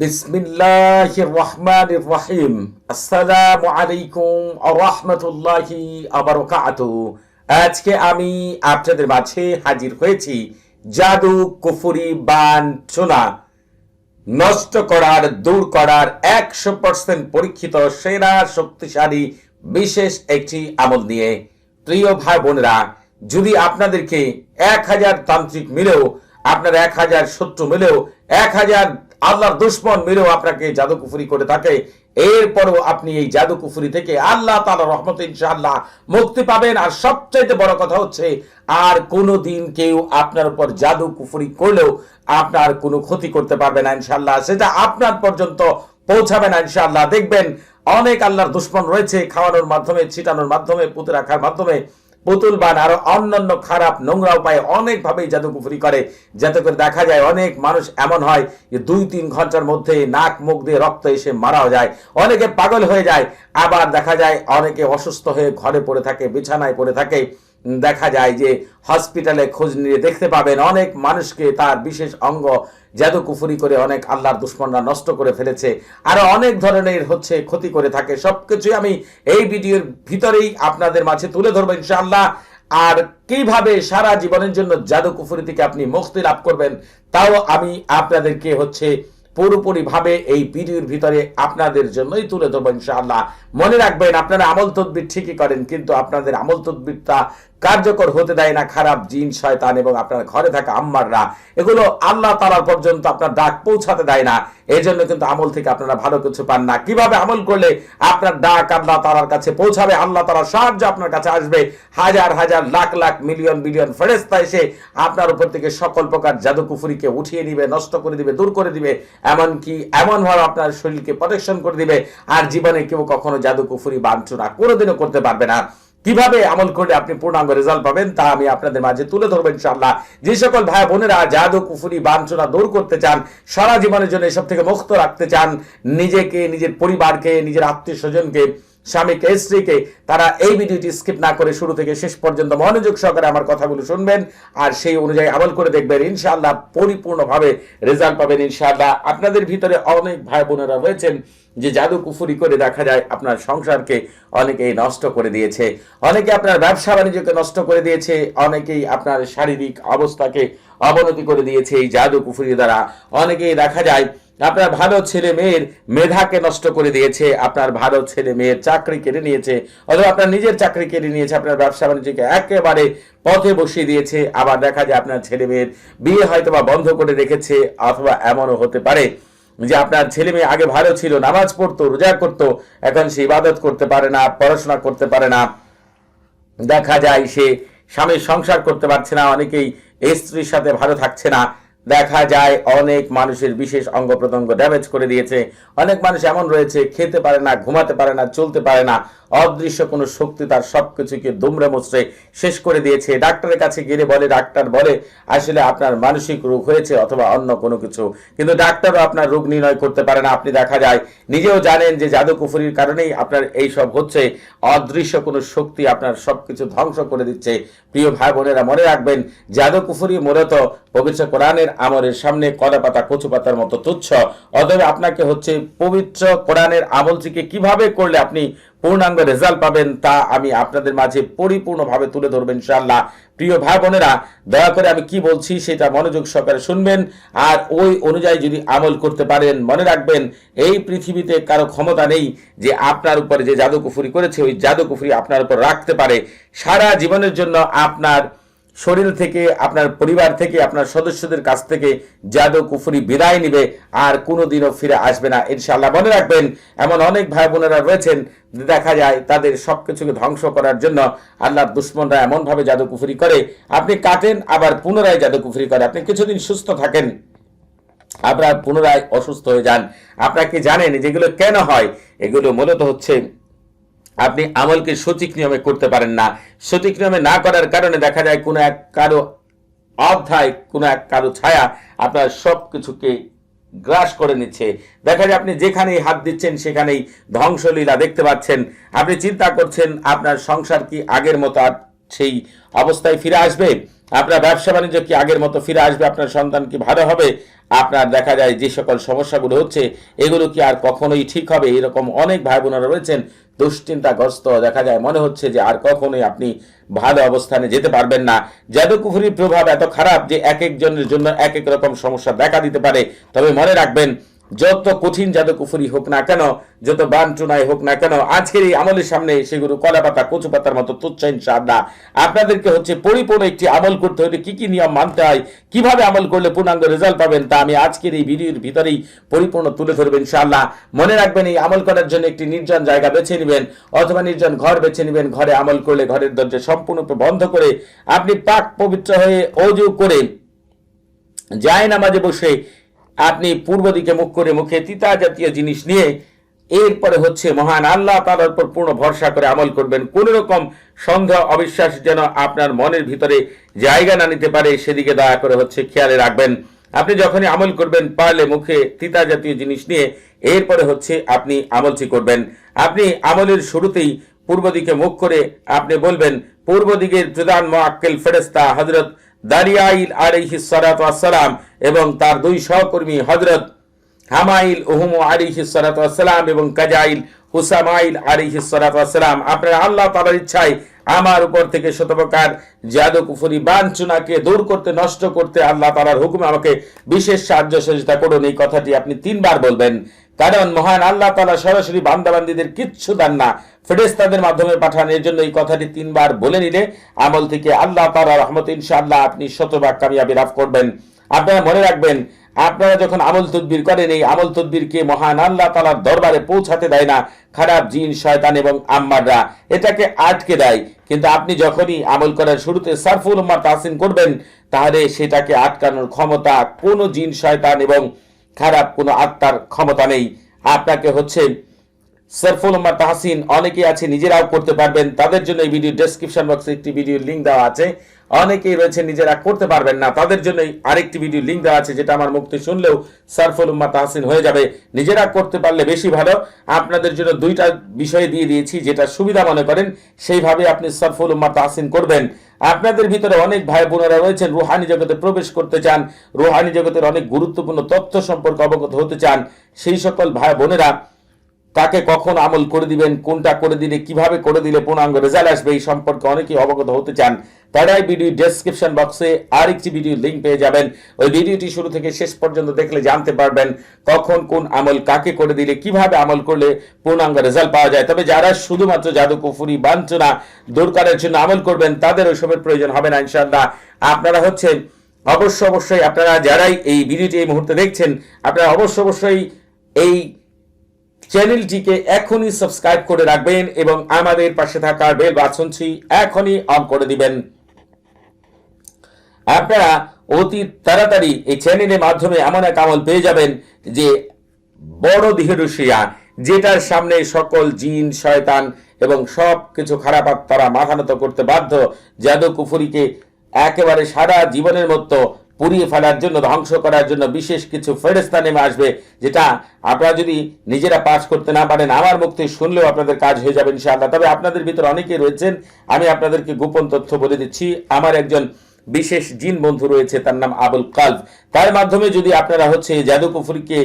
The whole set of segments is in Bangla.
বিসমিল্লাহির রহমানির রহিম আসসালামু আলাইকুম ওয়া রাহমাতুল্লাহি ওয়া বারাকাতুহু আজকে আমি আপনাদের মাঝে হাজির হয়েছি জাদু কুফরি বান চুনা নষ্ট করার, দূর করার, একশো পার্সেন্ট পরীক্ষিত, সেরা, শক্তিশালী, বিশেষ একটি আমল নিয়ে। প্রিয় ভাই বোনেরা, যদি আপনাদেরকে এক হাজার তান্ত্রিক মিলেও, আপনার এক হাজার শত্রু মিলেও, এক হাজার আল্লাহর দুশ্মন মিলেও আপনাকে জাদুকুফুরি করে থাকে। এরপরও আপনি এই জাদুকুফুরি থেকে আল্লাহ তালা রহমত ইনশাআল্লাহ মুক্তি পাবেন। আর সবচাইতে বড় কথা হচ্ছে, আর কোনো দিন কেউ আপনার উপর জাদু কুফুরি করলেও আপনার কোনো ক্ষতি করতে পারবে না ইনশাআল্লাহ। সেটা আপনার পর্যন্ত পৌঁছাবে না ইনশাআল্লাহ। দেখবেন অনেক আল্লাহর দুশ্মন রয়েছে খাওয়ানোর মাধ্যমে, ছিটানোর মাধ্যমে, পুঁতে রাখার মাধ্যমে। পুতুল বান আরও অন্যান্য খারাপ নোংরা উপায়ে অনেকভাবেই জাদুকুফুরি করে। যাতে করে দেখা যায় অনেক মানুষ এমন হয় যে দুই তিন ঘণ্টার মধ্যে নাক মুখ দিয়ে রক্ত এসে মারাও যায়। অনেকে পাগল হয়ে যায়, আবার দেখা যায় অনেকে অসুস্থ হয়ে ঘরে পড়ে থাকে, বিছানায় পড়ে থাকে। দেখা যায় যে হসপিটালে খোঁজ নিয়ে দেখতে পাবেন অনেক মানুষকে তার বিশেষ অঙ্গ জাদু কুফুরি করে অনেক আল্লাহর দুশ্মনরা নষ্ট করে ফেলেছে। আরও অনেক ধরনের হচ্ছে ক্ষতি করে থাকে। সবকিছুই আমি এই ভিডিওর ভিতরেই আপনাদের মাঝে তুলে ধরবো ইনশাআল্লাহ। আর কীভাবে সারা জীবনের জন্য জাদু কুফুরি থেকে আপনি মুক্তি লাভ করবেন, তাও আমি আপনাদেরকে হচ্ছে পুরোপুরি ভাবে এই ভিডিওর ভিতরে আপনাদের জন্যই তুলে ধরবো ইনশাআল্লাহ। মনে রাখবেন, আপনারা আমল তদবির ঠিকই করেন, কিন্তু আপনাদের আমল তদবিরটা কার্যকর হতে দেয় না খারাপ জিন, শয়তান এবং আপনার ঘরে থাকা আম্মাররা। এগুলো আল্লাহ তালার পর্যন্ত আপনার ডাক পৌঁছাতে দেয় না। এই জন্য কিন্তু আমল থেকে আপনারা ভালো কিছু পান না। কীভাবে আমল করলে আপনার ডাক আল্লাহ তালার কাছে পৌঁছাবে? আল্লাহ তালার সাহায্য আপনার কাছে আসবে। হাজার হাজার, লাখ লাখ, মিলিয়ন, বিলিয়ন ফেরেস্তা এসে আপনার উপর থেকে সকল প্রকার জাদু কুফুরিকে উঠিয়ে নিবে নষ্ট করে দিবে, দূর করে দিবে। এমনকি এমনভাবে আপনার শরীরকে প্রোটেকশন করে দিবে। আর জীবনে কেউ কখনো জাদু কুফুরি বাঞ্ছনা কোনোদিনও করতে পারবে না। কীভাবে আমল করলে আপনি পূর্ণাঙ্গ রেজাল্ট পাবেন, তা আমি আপনাদের মাঝে তুলে ধরবো ইনশাআল্লাহ। যে সকল ভাই বোনেরা জাদু, কুফুরি, বাঞ্ছনা দূর করতে চান, সারা জীবনের জন্য এসব থেকে মুক্ত রাখতে চান, নিজেকে, নিজের পরিবারকে, নিজের আত্মীয় স্বজনকে স্বামীকে, স্ত্রীকে তারা এই ভিডিওটি স্কিপ না করে শুরু থেকে শেষ পর্যন্ত মনোযোগ সহকারে আমার কথাগুলো শুনবেন আর সেই অনুযায়ী আমল করে দেখবেন। ইনশাআল্লাহ পরিপূর্ণভাবে রেজাল্ট পাবেন ইনশাআল্লাহ। আপনাদের ভিতরে অনেক ভাই বোনেরা রয়েছেন যে জাদু কুফুরি করে দেখা যায় আপনার সংসারকে অনেকেই নষ্ট করে দিয়েছে। অনেকে আপনার ব্যবসা বাণিজ্যকে নষ্ট করে দিয়েছে। অনেকেই আপনার শারীরিক অবস্থাকে অবনতি করে দিয়েছে এই জাদু কুফুরি দ্বারা। অনেকেই দেখা যায় আপনার ভালো ছেলে মেয়ের মেধাকে নষ্ট করে দিয়েছে, আপনার ভালো ছেলে মেয়ের চাকরি কেড়ে নিয়েছে, অথবা আপনার নিজের চাকরি কেড়ে নিয়েছে, আপনার ব্যবসা বাণিজ্যকে একেবারে পথে বসিয়ে দিয়েছে, আবার দেখা যায় আপনার ছেলে মেয়ের বিয়ে হয়তো বা বন্ধ করে রেখেছে, অথবা এমনও হতে পারে যে আপনার ছেলে মেয়ে আগে ভালো ছিল, নামাজ পড়তো, রোজা করতো, এখন সে ইবাদত করতে পারে না, পড়াশোনা করতে পারে না। দেখা যায় সে স্বামীর সংসার করতে পারছে না, অনেকেই স্ত্রীর সাথে ভালো থাকছে না। দেখা যায় অনেক মানুষের বিশেষ অঙ্গ প্রত্যঙ্গ ড্যামেজ করে দিয়েছে। অনেক মানুষ এমন রয়েছে, খেতে পারে না, ঘুমাতে পারে না, চলতে পারে না। অদৃশ্য কোনো শক্তি তার সবকিছুকে দুমড়ে মুচড়ে শেষ করে দিয়েছে। ডাক্তারের কাছে গেলে বলে, ডাক্তার বলে, আসলে আপনার মানসিক রোগ হয়েছে অথবা অন্য কোনো কিছু। কিন্তু ডাক্তারও আপনার রোগ নির্ণয় করতে পারে না। আপনি দেখা যায় নিজেও জানেন যে জাদু কুফুরির কারণেই আপনার এই সব হচ্ছে। অদৃশ্য কোনো শক্তি আপনার সবকিছু ধ্বংস করে দিচ্ছে। প্রিয় ভাই বোনেরা, মনে রাখবেন জাদু কুফুরি মূলত পবিত্র কোরআনের আমলের সামনে কলা পাতা, কচু পাতার মতো তুচ্ছ। অতএব আপনাকে হচ্ছে পবিত্র কোরআনের আমল থেকে কীভাবে করলে আপনি পূর্ণাঙ্গ রেজাল্ট পাবেন তা আমি আপনাদের মাঝে পরিপূর্ণভাবে তুলে ধরবেন ইনশাআল্লাহ। প্রিয় ভাই বোনেরা, দয়া করে আমি কি বলছি সেটা মনোযোগ সহকারে শুনবেন আর ওই অনুযায়ী যদি আমল করতে পারেন, মনে রাখবেন এই পৃথিবীতে কারও ক্ষমতা নেই যে আপনার উপরে যে জাদুকুফুরি করেছে, ওই জাদুকুফুরি আপনার উপর রাখতে পারে। সারা জীবনের জন্য আপনার শরীর থেকে, আপনার পরিবার থেকে, আপনার সদস্যদের কাছ থেকে জাদু কুফুরি বিদায় নিবে, আর কোনোদিনও ফিরে আসবে না। ইনশাআল্লাহ মনে রাখবেন, এমন অনেক ভাই বোনেরা রয়েছেন, দেখা যায় তাদের সব কিছুকে ধ্বংস করার জন্য আল্লাহর দুশ্মনরা এমনভাবে জাদু কুফুরি করে। আপনি কাটেন, আবার পুনরায় জাদু কুফুরি করে। আপনি কিছুদিন সুস্থ থাকেন আপনার পুনরায় অসুস্থ হয়ে যান। আপনারা কি জানেন যেগুলো কেন হয়? এগুলো মূলত হচ্ছে আপনি আমলকে সঠিক নিয়মে করতে পারেন না। সঠিক নিয়মে না করার কারণে দেখা যায় কোনো এক কারও অধ্যায়, কোনো এক কারও ছায়া আপনার সব কিছুকে গ্রাস করে নিচ্ছে। দেখা যায় আপনি যেখানেই হাত দিচ্ছেন সেখানেই ধ্বংসলীলা দেখতে পাচ্ছেন। আপনি চিন্তা করছেন, আপনার সংসার কি আগের মতো আর সেই অবস্থায় ফিরে আসবে? আপনার ব্যবসা বাণিজ্য কি আগের মতো ফিরে আসবে? আপনার সন্তান কি ভালো হবে? আপনার দেখা যায় যে সকল সমস্যাগুলো হচ্ছে, এগুলো কি আর কখনোই ঠিক হবে? এরকম অনেক ভাই বোনেরা রয়েছেন, দুশ্চিন্তাগ্রস্ত। দেখা যায় মনে হচ্ছে যে আর কখনোই আপনি ভালো অবস্থানে যেতে পারবেন না। জাদুকুফুরির প্রভাব এত খারাপ যে এক একজনের জন্য এক এক রকম সমস্যা দেখা দিতে পারে। তবে মনে রাখবেন যত কঠিন জাদুকুফুরি হোক না কেন, যত বান বানটুনাই হোক না কেন, আজকের এই আমলের সামনে সেগুলো কলা পাতা, কচু পাতার মতো তুচ্ছ ইনশাআল্লাহ। আপনাদেরকে হচ্ছে পরিপূর্ণ একটি আমল করতে হলে কি কি নিয়ম মানতে হয়, কীভাবে আমল করলে পূর্ণাঙ্গ রেজাল্ট পাবেন, তা আমি আজকের এই ভিডিওর ভিতরেই পরিপূর্ণ তুলে ধরবেন ইনশাআল্লাহ। মনে রাখবেন, এই আমল করার জন্য একটি নির্জন জায়গা বেছে নেবেন, অথবা নির্জন ঘর বেছে নেবেন, ঘরে আমল করলে ঘরের দরজা সম্পূর্ণরূপে বন্ধ করে আপনি পাক পবিত্র হয়ে অজু করে যায় নামাজে বসে আপনি পূর্ব দিকে মুখ করে মুখে তিতা জাতীয় জিনিস নিয়ে, এরপরে হচ্ছে মহান আল্লাহ তালার উপর পূর্ণ ভরসা করে আমল করবেন। কোন রকম সন্দেহ, অবিশ্বাস যেন আপনার মনের ভিতরে জায়গা না নিতে পারে, সেদিকে দয়া করে হচ্ছে খেয়ালে রাখবেন। আপনি যখনই আমল করবেন, পারলে মুখে তিতা জাতীয় জিনিস নিয়ে, এরপরে হচ্ছে আপনি আমলটি করবেন। আপনি আমলের শুরুতেই পূর্ব দিকে মুখ করে আপনি বলবেন, পূর্ব দিকের প্রধান মোয়াক্কেল ফেরেস্তা হজরত দারিয়াইল আলাইহি সালাতু ওয়াসসালাম এবং তার দুই সহকর্মী হযরত হামাইল উহুম আলাইহি সালাতু ওয়াসসালাম এবং কাজাইল হুসামাইল আলাইহি সালাতু ওয়াসসালাম। আপনার আল্লাহ তাআলার ইচ্ছায় আমার উপর থেকে শতপ্রকার জাদু কুফরি বাঞ্ছনাকে দূর করতে, নষ্ট করতে আল্লাহ তালার হুকুমে আমাকে বিশেষ সাহায্য সহযোগিতা করুন। এই কথাটি আপনি তিনবার বলবেন। কারণ মহান আল্লাহ তাআলা সরাসরি বান্দাবান্দীদের কিচ্ছু দেন না। ফেরেস্তাদের মাধ্যমে পাঠান এর জন্য এই কথাটি তিনবার বলে নিলে আমল থেকে আল্লাহ তাআলা রহমত ইনশাআল্লাহ আপনি শতভাগ কামিয়াবি লাভ করবেন। আপনারা মনে রাখবেন, আপনারা যখন আমল তদবির করেন, এই আমল তদবিরকে মহান আল্লাহ তালার দরবারে পৌঁছাতে দেয় না। খারাপ জিন, শয়তান এবং আম্মাররা এটাকে আটকে দেয়। কিন্তু আপনি যখনই আমল করার শুরুতে সারফুল উম্মার তাহসিন করবেন, তাহলে সেটাকে আটকানোর ক্ষমতা কোনো জিন, শয়তান এবং খারাপ কোনো আত্মার ক্ষমতা নেই। আপনাকে হচ্ছে সরফুল উম্মার তাহসিন অনেকে আছে, নিজেরাও করতে পারবেন। তাদের জন্য এই ভিডিও ডেসক্রিপশন বক্সে একটি ভিডিও লিংক দেওয়া আছে। অনেকেই রয়েছে, নিজেরা করতে পারবেন না। তাদের জন্য আরেকটি ভিডিও লিংক দেওয়া আছে, যেটা আমার মুক্তি শুনলেও সরফুল উম্মা তাহসিন হয়ে যাবে। নিজেরা করতে পারলে বেশি ভালো। আপনাদের জন্য দুইটা বিষয় দিয়ে দিয়েছি, যেটা সুবিধা মনে করেন, সেইভাবে আপনি সরফুল উম্মা তাহসিন করবেন। আপনাদের ভিতরে অনেক ভাই বোনেরা রয়েছেন, রুহানি জগতে প্রবেশ করতে চান, রুহানি জগতের অনেক গুরুত্বপূর্ণ তথ্য সম্পর্কে অবগত হতে চান। সেই সকল ভাই বোনেরা কাকে কখন আমল করে দিবেন, কোনটা করে দিলে, কীভাবে করে দিলে পূর্ণাঙ্গ রেজাল্ট আসবে, এই সম্পর্কে অনেকেই অবগত হতে চান। তারাই ভিডিও ডেসক্রিপশন বক্সে আরেকটি ভিডিও লিঙ্ক পেয়ে যাবেন। ওই ভিডিওটি শুরু থেকে শেষ পর্যন্ত দেখলে জানতে পারবেন কখন কোন আমল কাকে করে দিলে, কীভাবে আমল করলে পূর্ণাঙ্গ রেজাল্ট পাওয়া যায়। তবে যারা শুধুমাত্র জাদু কুফুরি বাঞ্ছনা, দূর করার জন্য আমল করবেন, তাদের ওই ওইসবের প্রয়োজন হবে না, ইনশাআল্লাহ। আপনারা হচ্ছেন অবশ্য অবশ্যই, আপনারা যারাই এই ভিডিওটি এই মুহূর্তে দেখছেন, আপনারা অবশ্য অবশ্যই এই চ্যানেলটিকে এখনই সাবস্ক্রাইব করে রাখবেন এবং আমাদের পাশে থাকা বেল বাটনটি এখনই অন করে দিবেন। আপনারা অতি তাড়াতাড়ি এই চ্যানেলের মাধ্যমে এমন এক আমল পেয়ে যাবেন যে বড় দিহেরুশিয়া যেটার সামনে সকল জিন, শয়তান এবং সব কিছু খারাপ তারা মাথা নত করতে বাধ্য জাদু কুফুরিকে একেবারে সারা জীবনের মতো পুড়িয়ে ফেলার জন্য, ধ্বংস করার জন্য বিশেষ কিছু ফেরেস্তা নেমে আসবে, যেটা আপনারা যদি নিজেরা পাস করতে না পারেন, আমার মুক্তি শুনলেও আপনাদের কাজ হয়ে যাবে ইনশাআল্লাহ। তবে আপনাদের ভিতর অনেকেই রয়েছেন, আমি আপনাদেরকে গোপন তথ্য বলে দিচ্ছি। আমার একজন বিশেষ জিন বন্ধু রয়েছে, তার নাম আবুল কালভ তার মাধ্যমে যদি আপনারা হচ্ছে জাদু কুফুরিকে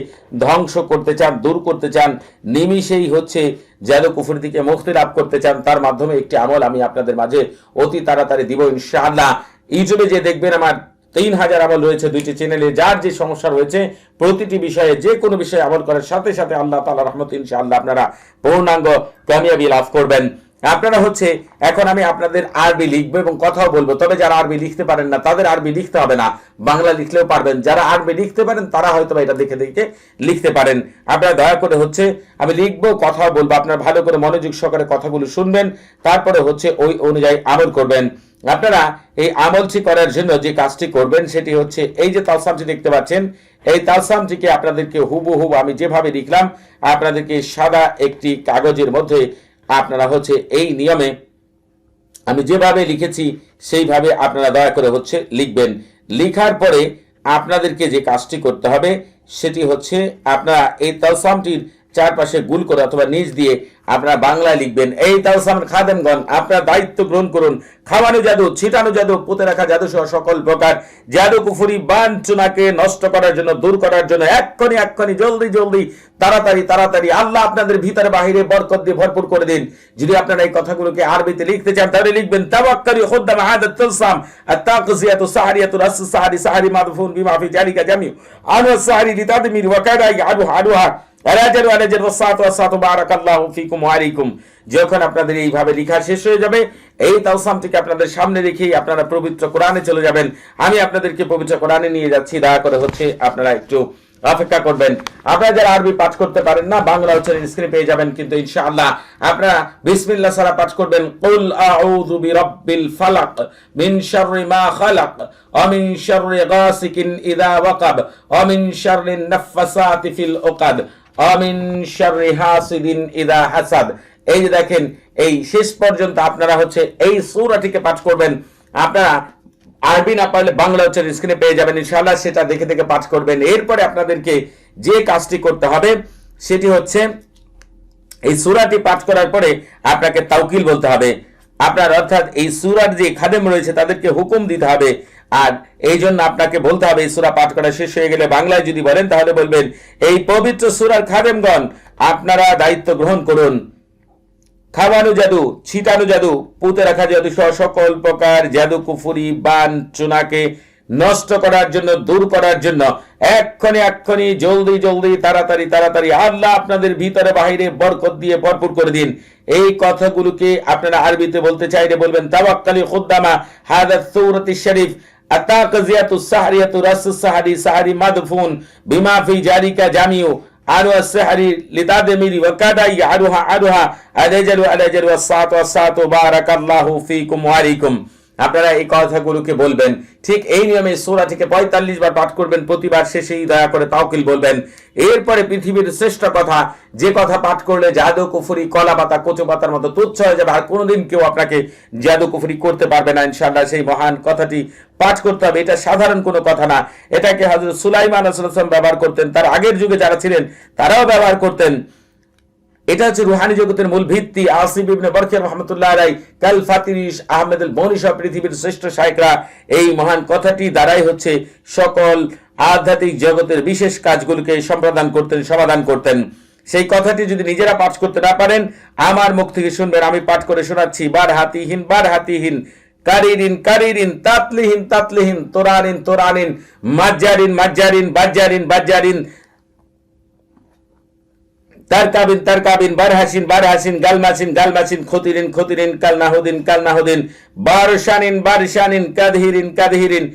ধ্বংস করতে চান, দূর করতে চান, নিমিষেই হচ্ছে জাদু কুফুরি থেকে মুক্তি লাভ করতে চান, তার মাধ্যমে একটি আমল আমি আপনাদের মাঝে অতি তাড়াতাড়ি দিব ইনশাআল্লাহ। ইউটিউবে যে দেখবেন আমার তিন হাজার আমল রয়েছে দুইটি চ্যানেলে যার যে সমস্যা রয়েছে, প্রতিটি বিষয়ে যে কোনো বিষয়ে আমল করার সাথে সাথে আল্লাহ তালা রহমত ইনশাআল্লাহ আপনারা পূর্ণাঙ্গ কামিয়াবি লাভ করবেন। আপনারা হচ্ছে, এখন আমি আপনাদের আরবি লিখব এবং কথাও বলব। তবে যারা আরবি লিখতে পারেন না, তাদের আরবি লিখতে হবে না, বাংলা লিখলেও পারবেন। যারা আরবি লিখতে পারেন, তারা হয়তো এটা দেখে দেখে লিখতে পারেন। আপনারা দয়া করে হচ্ছে, আমি লিখব, কথাও বলব, আপনারা ভালো করে মনোযোগ সহকারে কথাগুলো শুনবেন, তারপরে হচ্ছে ওই অনুযায়ী আমল করবেন। আপনারা এই আমলটি করার জন্য যে কাজটি করবেন সেটি হচ্ছে এই যে তালসামটি দেখতে পাচ্ছেন, এই তালসামটিকে আপনাদেরকে হুবহু আমি যেভাবে লিখলাম, আপনাদেরকে সাদা একটি কাগজের মধ্যে আপনারা হচ্ছে এই নিয়মে আমি যেভাবে লিখেছি সেইভাবে আপনারা দয়া করে হচ্ছে লিখবেন। লিখার পরে আপনাদেরকে যে কাজটি করতে হবে সেটি হচ্ছে আপনারা এই তালসামটির চারপাশে গুল করে অথবা নিচ দিয়ে আপনারা বাংলায় লিখবেন। এই তালসামান খাদেমগণ, আপনার দায়িত্ব গ্রহণ করুন। খাওয়ানো জাদু, ছিটানো জাদু, পুঁতে রাখা জাদু সহ সকল প্রকার জাদু কুফুরি বান চুনাকে নষ্ট করার জন্য, দূর করার জন্য এক্ষণি এক্ষণি জলদি জলদি, তাড়াতাড়ি তাড়াতাড়ি আল্লাহ আপনাদের ভিতরে বাহিরে বরকত দিয়ে ভরপুর করে দিন। যদি আপনারা এই কথাগুলোকে আরবিতে লিখতে চান, তাহলে লিখবেন তাবাক্কারি খুদ্দাম আহাদাত তালসাম আত-তাকজিয়াতু সাহারিয়াতু রাস সাহারি সাহারি মাদফুন বিমা ফি জালিকা জামিউ আনু সাহারি লিতাদমির ওয়া কাদা ইয়াদু আদুহা যখন আপনাদের এইভাবে লেখা শেষ হয়ে যাবে, এই তাওসামটিকে আপনাদের সামনে রেখেই আপনারা পবিত্র কোরআনে চলে যাবেন। আমি আপনাদেরকে পবিত্র কোরআনে নিয়ে যাচ্ছি, দয়া করে হচ্ছে আপনারা একটু অপেক্ষা করবেন। আপনারা যারা আরবি পাঠ করতে পারেন না, বাংলা উচ্চারণ স্ক্রিনে পেয়ে যাবেন, কিন্তু ইনশাআল্লাহ আপনারা বিসমিল্লাহ সারা পাঠ করবেন। কুল আউযু বিরাব্বিল ফালাক মিন শাররি মা খালাক ওয়া মিন শাররি গাসিকিন ইযা ওয়াকাব ওয়া মিন শাররি নাফাসাতি ফিল উকাদ এই যে দেখেন, এই শেষ পর্যন্ত আপনারা হচ্ছে এই সূরাটিকে পাঠ করবেন। আপনারা আরবি না পারলে বাংলা হচ্ছে স্ক্রিনে পেয়ে যাবেন। ইনশাআল্লাহ সেটা দেখে দেখে পাঠ করবেন। এরপরে আপনাদেরকে যে কাজটি করতে হবে, সেটি হচ্ছে এই সুরাটি পাঠ করার পরে আপনাকে তাওকিল বলতে হবে। আপনার অর্থাৎ এই সূরার যে খাদেম রয়েছে, তাদেরকে হুকুম দিতে হবে। আর এই জন্য আপনাকে বলতে হবে, এই সূরা পাঠ করা শেষ হয়ে গেলে বাংলায় যদি বলেন, তাহলে বলবেন, এই পবিত্র সূরার খাদেমগণ, আপনারা দায়িত্ব গ্রহণ করুন। খাওয়ানো জাদু, ছিটানো জাদু, পুঁতে রাখা জাদু সহ সকল প্রকার জাদু, কুফুরি, বান, চুনাকে নষ্ট করার জন্য, দূর করার জন্য, এক্ষণে এক্ষণে, জলদি জলদি, তাড়াতাড়ি তাড়াতাড়ি, আল্লাহ আপনাদের ভিতরে বাহিরে বরকত দিয়ে ভরপুর করে দিন। এই কথাগুলোকে আপনারা আরবিতে বলতে চাইলে বলবেন, তাওয়াক্কালি খুদ্দামা হাদাত সূরাতি শরীফ। التاقزية السحرية رس السحري سحري مدفون بما في جارك جاميو عدو السحري لتادميري وكاداي عدوها عدوها الأجل والأجل والصات والصات بارك الله فيكم وعليكم. আপনারা এই কথাগুলোকে বলবেন। ঠিক এই নিয়মে সূরাটিকে পঁয়তাল্লিশ বার পাঠ করবেন, প্রতিবার শেষেই দয়া করে তাওকিল বলবেন। এরপরে পৃথিবীর শ্রেষ্ঠ কথা, যে কথা পাঠ করলে জাদু, কুফুরি কলা পাতা কচু পাতার মতো তুচ্ছ হয়ে যাবে আর কোনোদিন কেউ আপনাকে জাদু, কুফুরি করতে পারবে না ইনশাল্লাহ সেই মহান কথাটি পাঠ করতে হবে, এটা সাধারণ কোনো কথা না। এটাকে হযরত সুলাইমান ব্যবহার করতেন। তার আগের যুগে যারা ছিলেন, তারাও ব্যবহার করতেন। এটা হচ্ছে রুহানি জগতের মূল ভিত্তি। আসিফ ইবনে রহমতুল্লাহ কাল ফাতিরিস পৃথিবীর শ্রেষ্ঠ শায়করা এই মহান কথাটি দ্বারাই হচ্ছে সকল আধ্যাত্মিক জগতের বিশেষ কাজগুলোকে সম্পাদন করতেন, সমাধান করতেন। সেই কথাটি যদি নিজেরা পাঠ করতে না পারেন, আমার মুখ থেকে শুনবেন, আমি পাঠ করে শোনাচ্ছি। বার হাতিহীন বার হাতিহীন কারিরিন কারিরিন, তাতলিহীন তাতলিহীন, তোরানিন তোরানিন, মাজ্জারিন মাজ্জারিন, বাজ্জারিন বাজ্জারিন তারকাবিন তারকাবিন বারহাসিন বারহাসিন গালমাসিন গালমাসিন খতিরিন খতিরিন কালনাহুদিন কালনাহুদিন বারশানিন বারশানিন কাদহিরিন কাদহিরিন,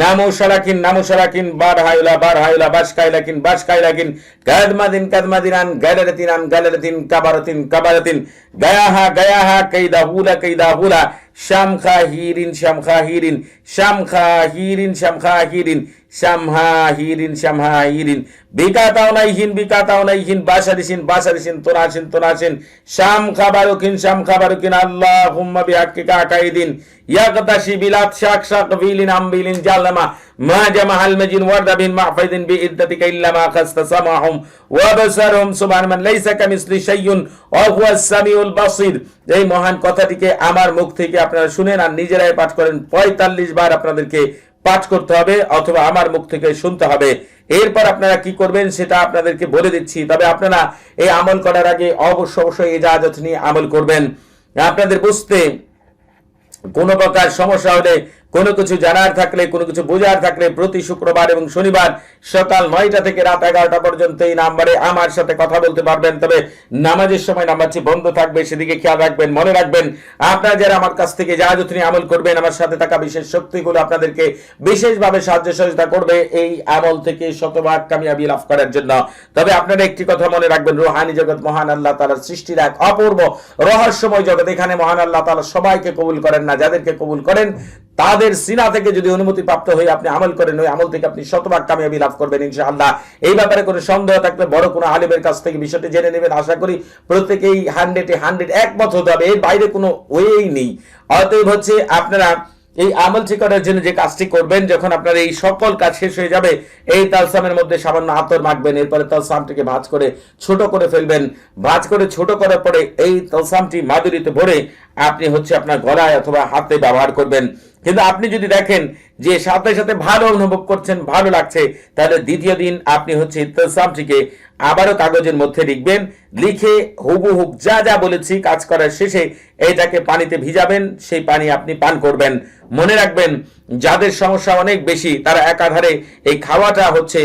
নামো সারাকিন নামো সারাকিন, বার হাইলা বার হাইলা বাস কাইলাকিন বাস কাইলাকিন কাদমাদিন কাদমাদিনান গালারাতিনান গালারাতিন, কাবারাতিন কাবারাতিন গায়াহা গায়াহা, কাইদা হুলা কাইদা হুলা, শামখা হিরিন শামখা হিরিন শামখা হিরিন শামখা হিরিন, শামহা হিরিন শামহা হিরিন। বিকাতাও নাইহিন বিকাতাও নাইহিন বাসারিসিন বাসারিসিন তোনাসিন তোনাসিন শাম খাবারুকিন শাম খাবারুকিন আল্লাহ হুম্মা বিহাক্কিকা কাইদিন। ইয়াকতাশি বিলাত শাক শাক ফিলিন আমবিলিন জালামা মা জামাহাল মাজিন ওয়ারদাবিন মাহফাইদিন বিইদ্দাতিকা ইল্লা মা খাস্তা সামাহুম ওয়া বাসারহুম সুবহান মান লাইসা কামিসলি শাইউন, ওয়া হুয়াস সামিউল বাসির। এই মহান কথাটিকে আমার মুখ থেকে আপনারা শুনেন আর নিজেরাই পাঠ করেন। 45 বার আপনাদেরকে পাঠ করতে হবে অথবা আমার মুখ থেকে শুনতে হবে। এরপর আপনারা কি করবেন সেটা আপনাদেরকে বলে দিচ্ছি। তবে আপনারা এই আমল করার আগে অবশ্য অবশ্যই ইজাজত নিয়ে আমল করবেন। আপনাদের বুঝতে কোনো প্রকার সমস্যা হলে কোনো কিছু জানার থাকলে, কোনো কিছু বোঝার থাকলে প্রতি শুক্রবার এবং শনিবার সকাল নয়টা থেকে রাত এগারোটা পর্যন্ত এই নাম্বারে আমার সাথে কথা বলতে পারবেন। তবে নামাজের সময় নাম্বারটি বন্ধ থাকবে, সেদিকে খেয়াল রাখবেন, মনে রাখবেন। আপনারা যারা আমার কাছ থেকে যা যতনি আমল করবেন, আমার সাথে থাকা বিশেষ শক্তিগুলো আপনাদেরকে বিশেষভাবে সাহায্য সহযোগিতা করবে। এই আমল থেকে শতভাগ কামিয়াবি লাভ করার জন্য। তবে আপনারা একটি কথা মনে রাখবেন, রোহানি জগৎ মহান আল্লাহ তালার সৃষ্টির এক অপূর্ব রহস্যময় জগৎ। এখানে মহান আল্লাহ তালা সবাইকে কবুল করেন না, যাদেরকে কবুল করেন তাদের সিনা থেকে যদি অনুমতি প্রাপ্ত হয়ে আপনি আমল করেন, ওই আমল থেকে আপনি শতভাগ কামিয়াবি লাভ করবেন ইনশাআল্লাহ। এই ব্যাপারে কোনো সন্দেহ থাকলে বড় কোনো আলিমের কাছ থেকে বিষয়টি জেনে নেবেন। আশা করি প্রত্যেকেই হান্ড্রেডে হান্ড্রেড একমত হতে হবে। এর বাইরে কোনো ওয়েই নেই। অতএব হচ্ছে আপনারা এই আমলটি করার জন্য যে কাজটি করবেন, যখন আপনার এই সকল কাজ শেষ হয়ে যাবে, এই তালসামের মধ্যে সামান্য আতর মাখবেন, এরপরে তালসামটিকে ভাঁজ করে ছোট করে ফেলবেন। ভাঁজ করে ছোট করার পরে এই তালসামটি মাদুরিতে ভরে আপনি হচ্ছে আপনার গলায় অথবা হাতে ব্যবহার করবেন। কিন্তু আপনি যদি দেখেন যে সাথে সাথে ভালো অনুভব করছেন, ভালো লাগছে, তাহলে দ্বিতীয় দিন আপনি হচ্ছে ইত্তেসামটিকে আবারও কাগজের মধ্যে লিখবেন, লিখে হুবহুব যা যা বলেছি কাজ করার শেষে এটাকে পানিতে ভিজাবেন, সেই পানি আপনি পান করবেন। মনে রাখবেন, যাদের সমস্যা অনেক বেশি, তারা একাধারে এই খাওয়াটা হচ্ছে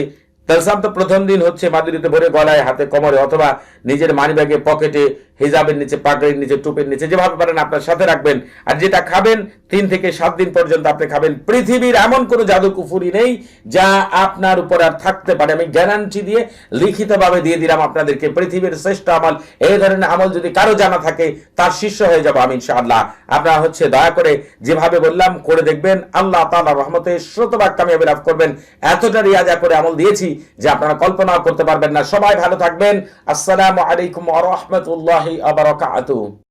তালসাম তো প্রথম দিন হচ্ছে মাদুরিতে ভরে গলায়, হাতে কোমরে, অথবা নিজের মানিব্যাগে পকেটে হিজাবের নিচে, পাগড়ির নিচে, টুপের নিচে, যেভাবে পারেন আপনার সাথে রাখবেন। আর যেটা খাবেন, তিন থেকে সাত দিন পর্যন্ত আপনি খাবেন। পৃথিবীর এমন কোনো জাদু কুফুরি নেই যা আপনার উপর আর থাকতে পারে। আমি গ্যারান্টি দিয়ে লিখিতভাবে দিয়ে দিলাম আপনাদেরকে, পৃথিবীর শ্রেষ্ঠ আমল। এই ধরনের আমল যদি কারও জানা থাকে, তার শিষ্য হয়ে যাব আমি, ইনশাআল্লাহ। আপনারা হচ্ছে দয়া করে যেভাবে বললাম, করে দেখবেন। আল্লাহ তাআলা রহমতে শতভাগ কামিয়াবি লাভ করবেন। এতটা রিয়াজা করে আমল দিয়েছি যে আপনারা কল্পনাও করতে পারবেন না। সবাই ভালো থাকবেন। আসসালামু আলাইকুম আ রাহমাতুল্লাহি আবরকাত